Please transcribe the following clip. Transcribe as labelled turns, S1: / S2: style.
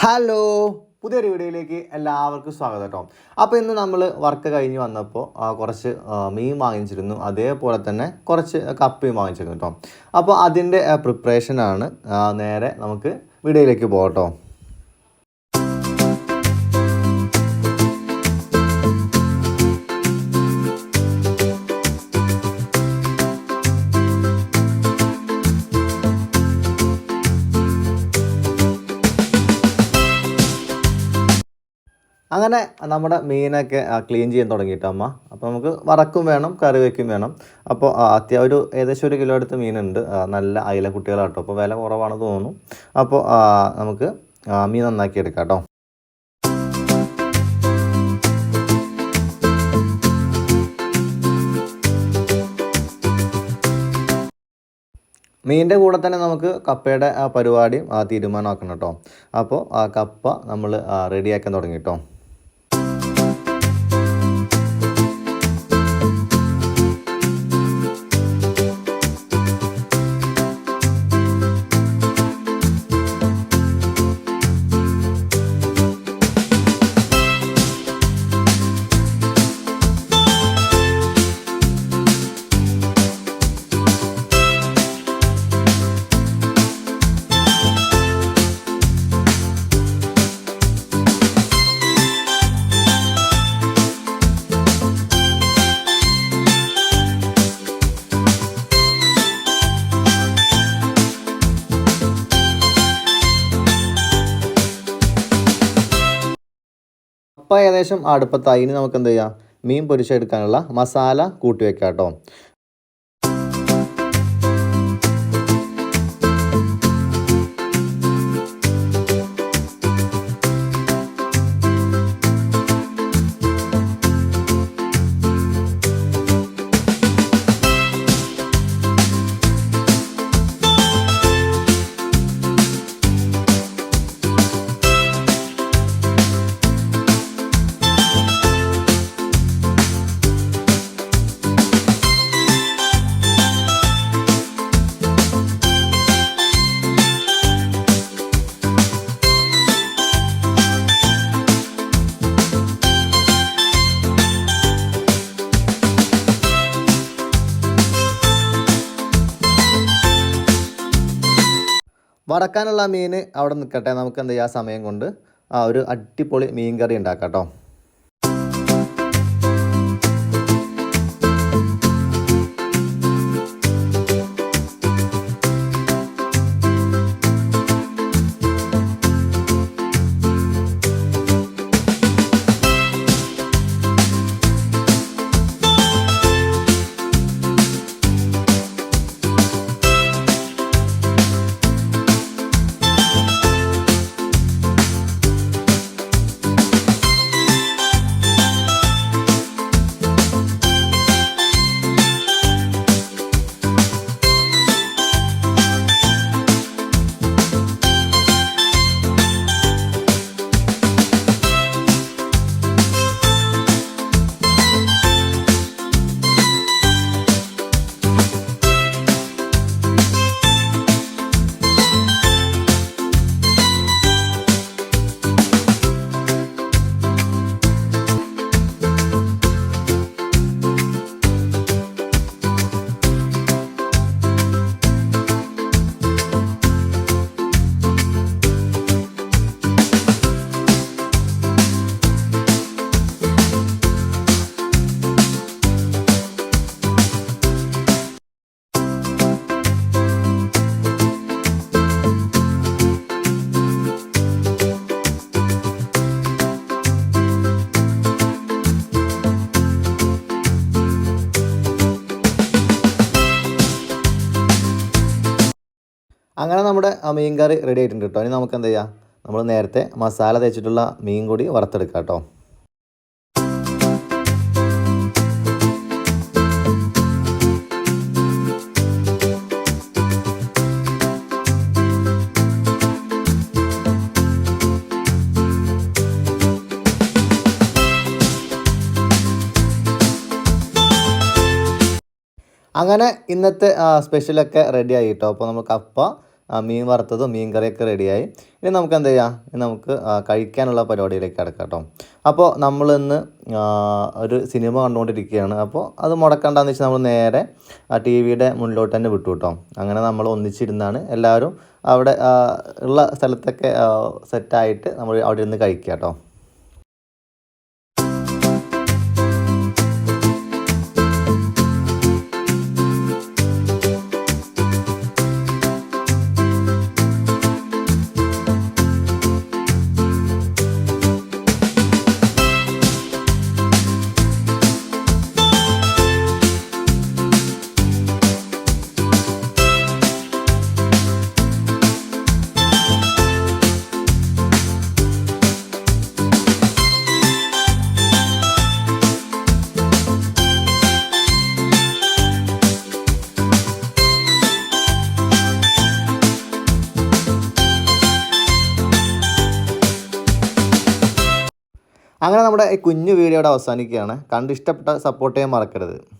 S1: Hello പുതിയൊരു വീഡിയോയിലേക്ക് എല്ലാവർക്കും സ്വാഗതം കേട്ടോ. അപ്പോൾ ഇന്ന് നമ്മൾ വർക്ക് കഴിഞ്ഞ് വന്നപ്പോൾ കുറച്ച് മീൻ വാങ്ങിച്ചിരുന്നു. അതേപോലെ തന്നെ കുറച്ച് കപ്പയും വാങ്ങിച്ചിരുന്നു കേട്ടോ. അപ്പോൾ അതിന്റെ പ്രിപ്പറേഷനാണ് നേരെ നമുക്ക് വീഡിയോയിലേക്ക് പോകാം അങ്ങനെ നമ്മുടെ മീനൊക്കെ ക്ലീൻ ചെയ്യാൻ തുടങ്ങിയിട്ട് അമ്മ? അപ്പോൾ നമുക്ക് വറക്കും വേണം കറി വയ്ക്കും വേണം അപ്പോൾ അത്യാവശ്യം ഒരു ഏകദേശം ഒരു കിലോ അടുത്ത് മീനുണ്ട്. നല്ല അയില കുട്ടികളാട്ടോ. അപ്പോൾ വില കുറവാണെന്ന് തോന്നുന്നു. അപ്പോൾ നമുക്ക് മീൻ നന്നാക്കി എടുക്കാം കേട്ടോ മീനിന്റെ കൂടെ തന്നെ നമുക്ക് കപ്പയുടെ പരിപാടിയും തീരുമാനമാക്കണം കേട്ടോ. അപ്പോൾ ആ കപ്പ നമ്മൾ റെഡിയാക്കാൻ തുടങ്ങി കേട്ടോ കപ്പ ഏകദേശം അടുപ്പത്തായി. ഇനി നമുക്ക് എന്ത് ചെയ്യാം? മീൻ പൊരിച്ചെടുക്കാനുള്ള മസാല കൂട്ടി വെക്കാം കേട്ടോ വറക്കാനുള്ള മീൻ അവിടെ നിൽക്കട്ടെ. നമുക്ക് എന്ത് ചെയ്യാം സമയം കൊണ്ട് ആ ഒരു അടിപൊളി മീൻ കറി ഉണ്ടാക്കാം കേട്ടോ. അങ്ങനെ നമ്മുടെ മീൻ കറി റെഡി ആയിട്ടുണ്ട് കേട്ടോ. ഇനി നമുക്ക് എന്ത് ചെയ്യാം നമ്മൾ നേരത്തെ മസാല തേച്ചിട്ടുള്ള മീൻ കൂടി വറുത്തെടുക്കാം കേട്ടോ. അങ്ങനെ ഇന്നത്തെ സ്പെഷ്യലൊക്കെ റെഡി ആയി കേട്ടോ. അപ്പോൾ നമുക്ക് കപ്പ ആ, മീൻ വറുത്തതും മീൻ കറിയൊക്കെ റെഡിയായി. ഇനി നമുക്ക് എന്ത് ചെയ്യാം? ഇനി നമുക്ക് കഴിക്കാനുള്ള പരിപാടിയിലേക്ക് കിടക്കാം കേട്ടോ. അപ്പോൾ നമ്മളിന്ന് ഒരു സിനിമ കണ്ടുകൊണ്ടിരിക്കുകയാണ്. അപ്പോൾ അത് മുടക്കണ്ടെന്ന് വെച്ചാൽ നമ്മൾ നേരെ ആ ടി വിയുടെ മുന്നിലോട്ട് തന്നെ വിട്ടു കേട്ടോ. അങ്ങനെ നമ്മൾ ഒന്നിച്ചിരുന്നാണ് എല്ലാവരും അവിടെ ഉള്ള സ്ഥലത്തൊക്കെ സെറ്റായിട്ട് നമ്മൾ അവിടെ ഇരുന്ന് കഴിക്കുക കേട്ടോ. അങ്ങനെ നമ്മുടെ ഈ കുഞ്ഞു വീഡിയോ അവസാനിക്കുകയാണ്. കണ്ട് ഇഷ്ടപ്പെട്ട സപ്പോർട്ട് ചെയ്യാൻ മറക്കരുത്.